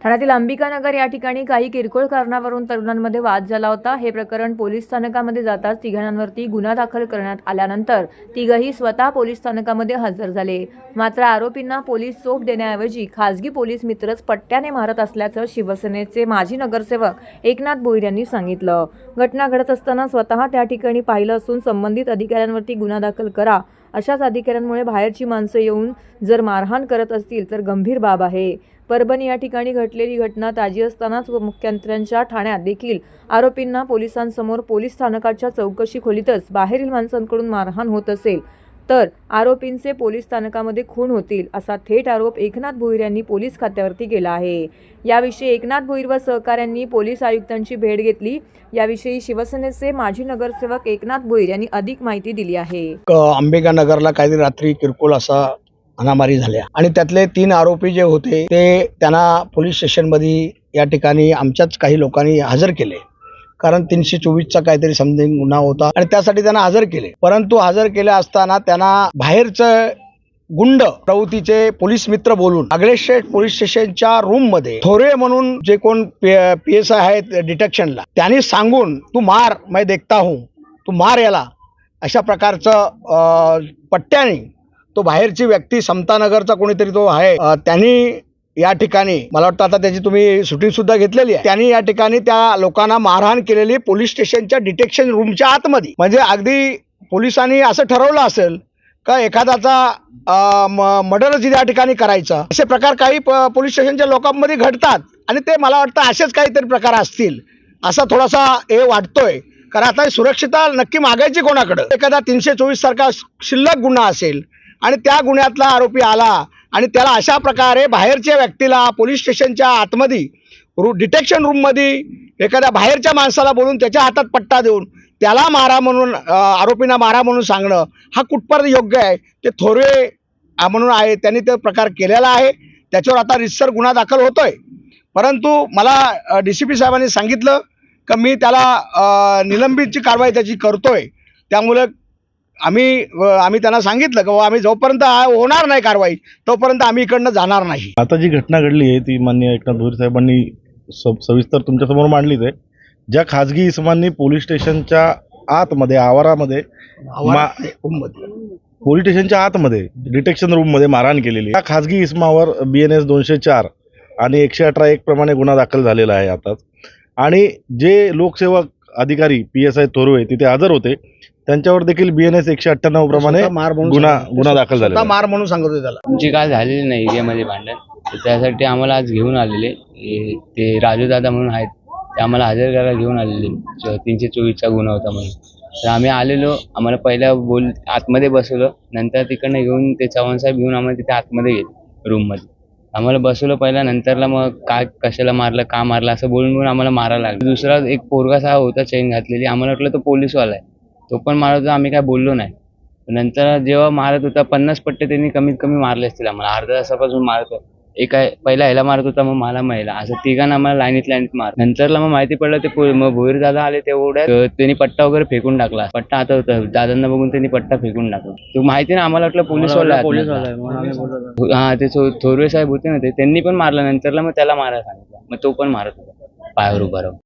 ठाण्यातील अंबिकानगर या ठिकाणी काही किरकोळ कारणावरून तरुणांमध्ये वाद झाला होता. हे प्रकरण पोलीस स्थानकामध्ये जाताच तिघांवरती गुन्हा दाखल करण्यात आल्यानंतर तिघही स्वतः पोलीस स्थानकामध्ये हजर झाले. मात्र आरोपींना पोलीस चोप देण्याऐवजी खासगी पोलीस मित्रच पट्ट्याने मारत असल्याचं शिवसेनेचे माजी नगरसेवक एकनाथ भोईर यांनी सांगितलं. घटना घडत असताना स्वतः त्या ठिकाणी पाहिलं असून संबंधित अधिकाऱ्यांवरती गुन्हा दाखल करा. अशाच अधिकाऱ्यांमुळे बाहेरची माणसं येऊन जर मारहाण करत असतील तर गंभीर बाब आहे. परभणी या ठिकाणी घडलेली घटना ताजी असतानाच व मुख्यमंत्र्यांच्या ठाण्यात देखील आरोपींना पोलिसांसमोर पोलीस स्थानकाच्या चौकशी खोलीतच बाहेरील माणसांकडून मारहाण होत असेल. तर आरोपींचे पोलीस स्थानकामध्ये खून होतील असा थेट आरोप एकनाथ भोईर यांनी पोलीस खात्यावरती केला आहे. याविषयी एकनाथ भोईर व सहकाऱ्यांनी पोलीस आयुक्तांची भेट घेतली. याविषयी शिवसेनेचे माजी नगरसेवक एकनाथ भोईर यांनी अधिक माहिती दिली आहे. क- अंबिकानगरला काहीतरी रात्री किरकोळ असा अनामारी झाल्या. आणि त्यातले तीन आरोपी जे होते ते त्यांना पोलीस स्टेशनमध्ये या ठिकाणी आमच्याच काही लोकांनी हजर केले. कारण तीनशे चोवीसचा काहीतरी समथिंग गुन्हा होता. आणि त्यासाठी त्यांना हजर केले. परंतु हजर केले असताना त्यांना बाहेरचं गुंड प्रवृत्तीचे पोलीस मित्र बोलून आगळेशेठ पोलीस स्टेशनच्या रूममध्ये थोरे म्हणून जे कोण पी एस आय आहेत डिटेक्शनला त्यांनी सांगून तू मार मैं देखता हूं. तू मार याला. अशा प्रकारचं पट्ट्याने तो बाहेरची व्यक्ती समतानगरचा कोणीतरी तो आहे. त्यांनी या ठिकाणी मला वाटतं आता त्याची तुम्ही शूटिंग सुद्धा घेतलेली आहे. त्यांनी या ठिकाणी त्या लोकांना मारहाण केलेली पोलीस स्टेशनच्या डिटेक्शन रूमच्या आतमध्ये. म्हणजे अगदी पोलिसांनी असं ठरवलं असेल का एखाद्याचा मर्डरच या ठिकाणी करायचा. असे प्रकार काही पोलीस स्टेशनच्या लोकांमध्ये घडतात. आणि ते मला वाटतं असेच काहीतरी प्रकार असतील. असा थोडासा हे वाटतोय. कारण आता सुरक्षितता नक्की मागायची कोणाकडं? एखादा तीनशे चोवीस सारखा शिल्लक गुन्हा असेल आणि त्या गुन्ह्यातला आरोपी आला आणि त्याला अशा प्रकारे बाहेरच्या व्यक्तीला पोलीस स्टेशनच्या आतमध्ये रू डिटेक्शन रूममध्ये एखाद्या बाहेरच्या माणसाला बोलून त्याच्या हातात पट्टा देऊन त्याला मारा म्हणून आरोपींना मारा म्हणून सांगणं हा कुठपर्यंत योग्य आहे? ते थोरवे म्हणून आहे त्यांनी ते प्रकार केलेला आहे. त्याच्यावर आता रितसर गुन्हा दाखल होतो आहे परंतु मला डी सी पी साहेबांनी सांगितलं का मी त्याला निलंबितची कारवाई त्याची करतो आहे त्यामुळे आम्ही आम्ही त्यांना सांगितलं की आम्ही जोपर्यंत होणार नाही कारवाई तोपर्यंत आम्ही इकडनं जाणार नाही. आता जी घटना घडली आहे ती माननीय एकनाथ भोईर साहेबांनी सविस्तर तुमच्यासमोर मांडलीच आहे. ज्या खाजगी इसमांनी पोलीस स्टेशनच्या आतमध्ये आवारामध्ये. पोलीस स्टेशनच्या आतमध्ये डिटेक्शन रूममध्ये मारहाण केलेली त्या खाजगी इसमावर बी एन एस दोनशे चार आणि एकशे अठरा एक प्रमाणे गुन्हा दाखल झालेला आहे आताच. आणि जे लोकसेवक अधिकारी पी एस आय थोरवे तिथे हजर होते. त्यांच्यावर देखील बी एन एस एकशे अठ्ठ्याण्णव प्रमाणे मार म्हणून गुन्हा. गुन्हा दाखल आहे. मार म्हणून सांगत होते त्याला. आमची काय झालेली नाही एरियामध्ये भांडण. तर त्यासाठी आम्हाला आज घेऊन आलेले. हे- ते राजू दादा म्हणून आहेत. ते आम्हाला हजर करायला घेऊन आलेले. च- तीनशे चोवीसचा गुन्हा होता म्हणून. तर आम्ही आलेलो. आम्हाला पहिल्या बोल आतमध्ये बसवलं. नंतर तिकडनं घेऊन ते चव्हाण साहेब घेऊन आम्हाला तिथे आतमध्ये गेले रूममध्ये आम्हाला बसवलं पहिला. नंतरला मग काय कशाला मारलं का मारलं असं बोलून बोलून आम्हाला मारायला लागलं. दुसरा एक पोरगा साहेब होता चेन घातलेली. आम्हाला वाटलं तो पोलीसवाला आहे. तो पण मारत होता आम्ही काय बोललो नाही. नंतर जेव्हा मारत होता पन्नास पट्टे त्यांनी कमीत कमी मारले असतील आम्हाला. अर्ध्या तासापासून मारत होता. एक आहे पहिला ह्याला मारत होता मग मला महिला. असं तिघांना आम्हाला लाईनीत लाईनीत मार. नंतरला मग माहिती पडलं ते मग भोईर दादा आले अं, त्यांनी पट्टा वगैरे फेकून टाकला. पट्टा आता होता दादांना बघून त्यांनी पट्टा फेकून टाकला. तो माहिती ना आम्हाला वाटलं पोलीसवाला आहे आतमध्ये. हा ते थोरवे साहेब होते ना ते त्यांनी पण मारलं. नंतरला मग त्याला मारायला सांगितलं. मग तो पण मारत होता. पायावर उभा राहून.